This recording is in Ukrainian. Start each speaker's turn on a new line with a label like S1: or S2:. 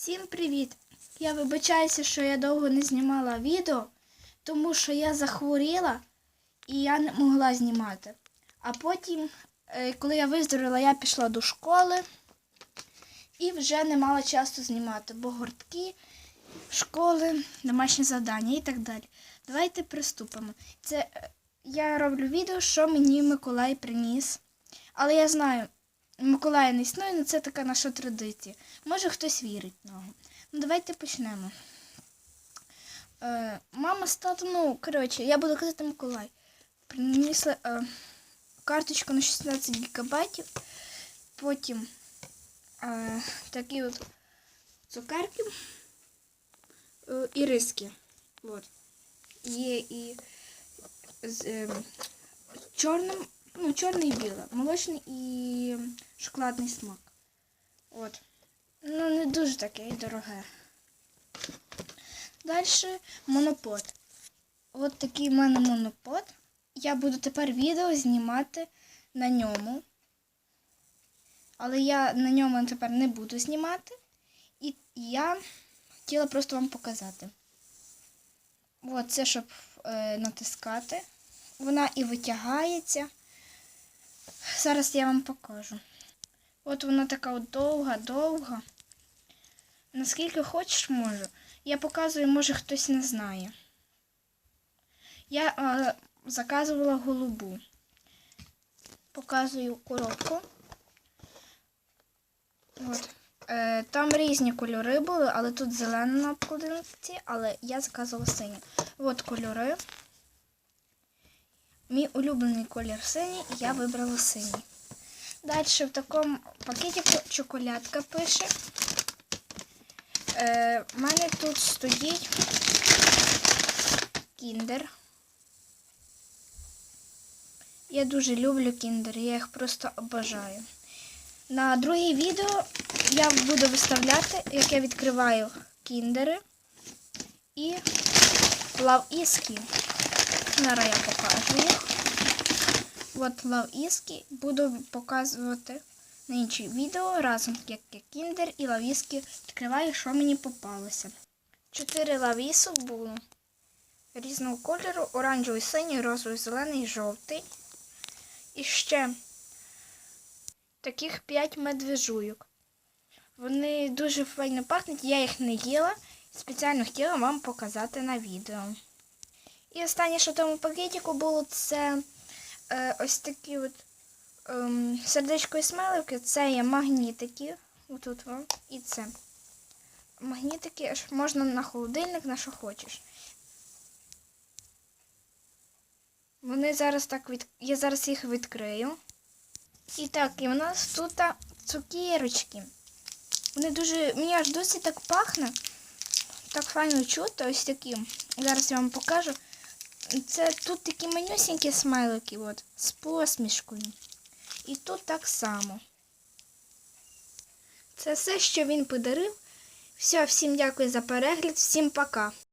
S1: Всім привіт! Я вибачаюся, що я довго не знімала відео, тому що я захворіла і я не могла знімати. А потім, е, коли я виздоровіла, я пішла до школи і вже не мала часу знімати, бо гуртки, школи, домашні завдання і так далі. Давайте приступимо. Це е, я роблю відео, що мені Миколай приніс. Але я знаю, Миколая не існує, але це така наша традиція. Може хтось вірить в нього. Ну давайте почнемо. Е, мама з татом, ну, коротше, я буду казати Миколай. Принесли е, карточку на 16 гігабайтів. Потім е, такі от цукерки е, і риски. От. Є і з е, чорним, ну, чорний і біле, молочний і шоколадний смак. От. Ну, не дуже таке і дороге. Далі монопод. От такий в мене монопод. Я буду тепер відео знімати на ньому. Але я на ньому тепер не буду знімати. І я хотіла просто вам показати. От це, щоб е, натискати. Вона і витягається. Зараз я вам покажу. От вона така от довга-довга. Наскільки хочеш, можу. Я показую, може хтось не знає. Я е, заказувала голубу. Показую коробку. От. Е, там різні кольори були, але тут зелена на обкладинці, але я заказувала синю. От кольори. Мій улюблений колір синій, і я вибрала синій. Далі в такому пакеті чоколядка пише. Е, У мене тут стоїть кіндер. Я дуже люблю кіндер, я їх просто обожаю. На друге відео я буду виставляти, як я відкриваю кіндери і лав іски. Зараз я покажу їх. От іски буду показувати на інші відео разом, як кіндер і лавіски відкриваю, що мені попалося. Чотири лавісок було різного кольору: оранжевий, синій, розовий, зелений, жовтий. І ще таких 5 медвежуйок. Вони дуже файно пахнуть, я їх не їла. Спеціально хотіла вам показати на відео. І останнє, що в тому пакетику було, це ось такі от ем, сердечко і смайлики. Це є магнітики. Отут вам. І це. Магнітики аж можна на холодильник, на що хочеш. Вони зараз так від... Я зараз їх відкрию. І так, і в нас тут цукерочки. Вони дуже... Мені аж досі так пахне. Так файно чути, ось такі. Зараз я вам покажу. Це тут такі манюсінькі смайлики, от, з посмішкою. І тут так само. Це все, що він подарив. Все, всім дякую за перегляд, всім пока.